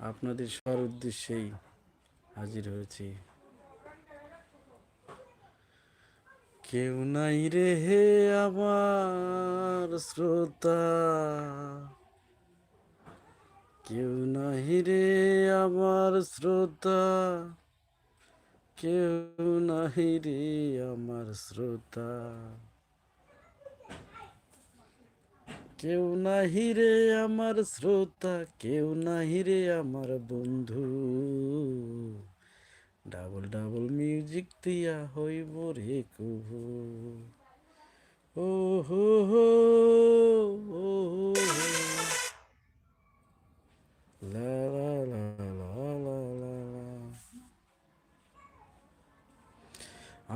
আপনাদের সবার উদ্দেশ্যেই হাজির হয়েছি। কেউ নাই রে হে আমার শ্রোতা। কেউ নাই রে আমার শ্রোতা। কেউ নাই রে আমার শ্রোতা। কেউ নাহি রে আমার শ্রোতা, কেউ নাহি রে আমার বন্ধু। ডাবল ডাবল মিউজিক দিয়া হইব রে কবু ও হো হো।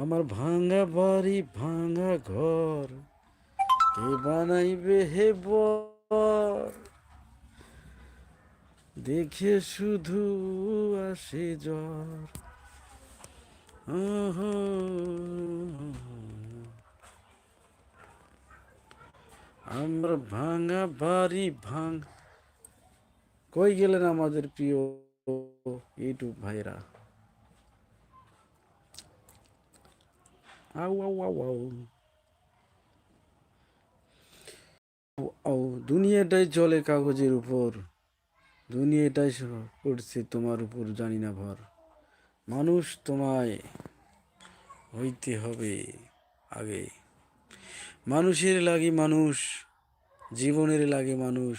আমার ভাঙা বাড়ি, ভাঙা ঘর কে বানাইবে হে বর? দেখে শুধু আসে জ্বর। আমরা ভাঙা বাড়ি ভাঙ কই গেলেন আমাদের প্রিয় ইউটিউব ভাইরা আউ আউ আউ আউ। ও, দুনিয়াটাই চলে কাগজের উপর। দুনিয়াটাই পড়ছে তোমার উপর, জানি না ভর। মানুষ তোমায় হইতে হবে আগে। মানুষের লাগে মানুষ, জীবনের লাগে মানুষ।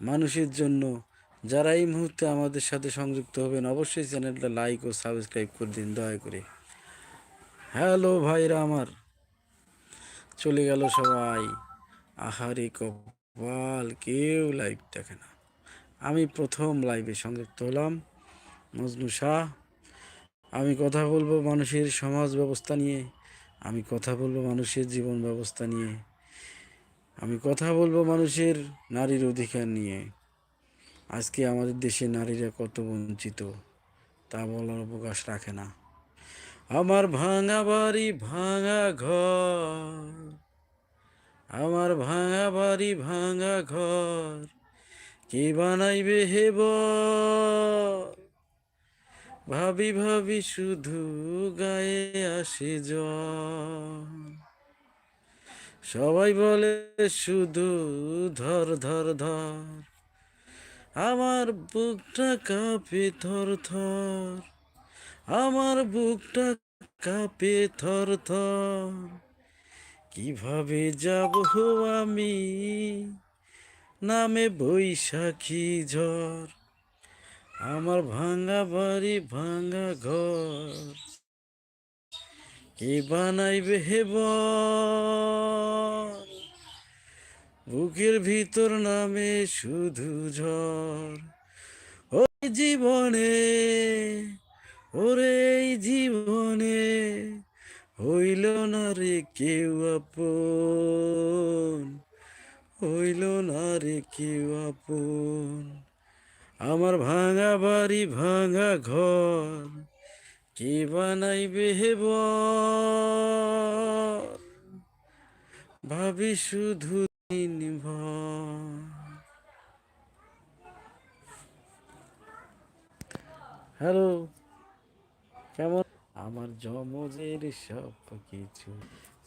মানুষের জন্য যারা এই মুহূর্তে আমাদের সাথে সংযুক্ত হবেন, অবশ্যই চ্যানেলটা লাইক ও সাবস্ক্রাইব করে দিন, দয়া করে। হ্যালো ভাইরা আমার, চলে গেল সবাই। আহারে কপাল, কেউ লাইভ দেখে না। আমি প্রথম লাইভে সংযুক্ত হলাম। মজনু শাহ, আমি কথা বলব মানুষের সমাজ ব্যবস্থা নিয়ে, আমি কথা বলব মানুষের জীবন ব্যবস্থা নিয়ে, আমি কথা বলব মানুষের নারীর অধিকার নিয়ে। আজকে আমাদের দেশে নারীরা কত বঞ্চিত, তা বলার অবকাশ রাখে না। আমার ভাঙা বাড়ি, ভাঙা ঘর। আমার ভাঙা বাড়ি, ভাঙা ঘর। কে বানাইবে হেব ভাবি ভাবি শুধু গায়ে আসে জ্বর। সবাই বলে শুধু ধর ধর ধর। আমার বুকটা কাঁপে থর থর। আমার বুকটা কাঁপে থর থর। কীভাবে যাব আমি? নামে বৈশাখী ঝড়। আমার ভাঙা বাড়ি, ভাঙা ঘর। কে বানাইবে হেব বুকের ভিতর নামে শুধু ঝড়। ওই জীবনে, ওরে জীবনে হইল না রে কেউ আপন, হইল না রে কেউ আপন। আমার ভাঙা বাড়ি, ভাঙা ঘর, কে বানাইবে হেব ভাবি শুধু দিন হ্যালো, কেমন? আমার জমজের সব কিছু।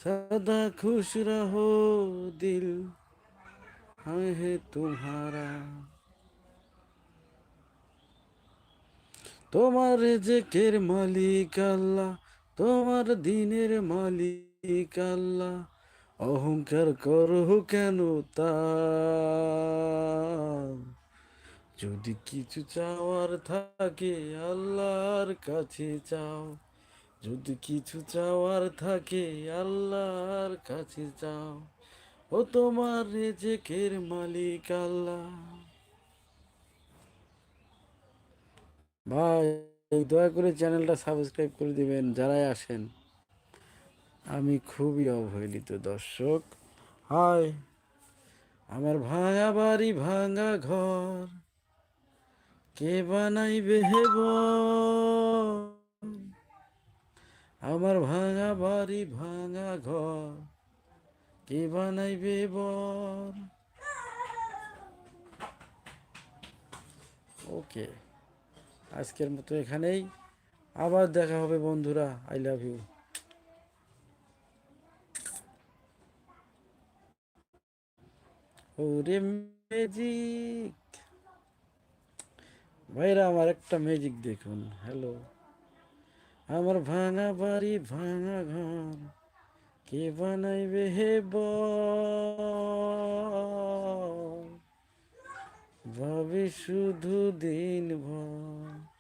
সদা খুশ রহো দিল হে তোমারা। তোমার রেজেকের মালিক আল্লাহ, তোমার দিনের মালিক আল্লাহ। অহংকার করো কেন তা যদি কিছু চাওয়ার থাকে আল্লাহর কাছে চাও যদি কিছু চাওয়ার থাকে আল্লাহর কাছে চাও। ও তোমার রেজেকের মালিক আল্লাহ। ভাই, দয়া করে চ্যানেলটা সাবস্ক্রাইব করে দিবেন যারাই আসেন। আমি খুবই অবহেলিত, দর্শক। হাই, আমার ভাঙা বাড়ি ভাঙা ঘর। কে বানাইবে হেব আমার ভাঙা বাড়ি, ভাঙা ঘর, কে বানাইবে বর? ওকে, আজকের মতো এখানেই। আবার দেখা হবে বন্ধুরা আই লাভ ইউ ওরে ম্যাজিক ভাইরা, আমার একটা ম্যাজিক দেখুন। হ্যালো আমার ভাঙা বাড়ি ভাঙা ঘর। কে বানাইবে হে ভাবি শুধু দিন ভর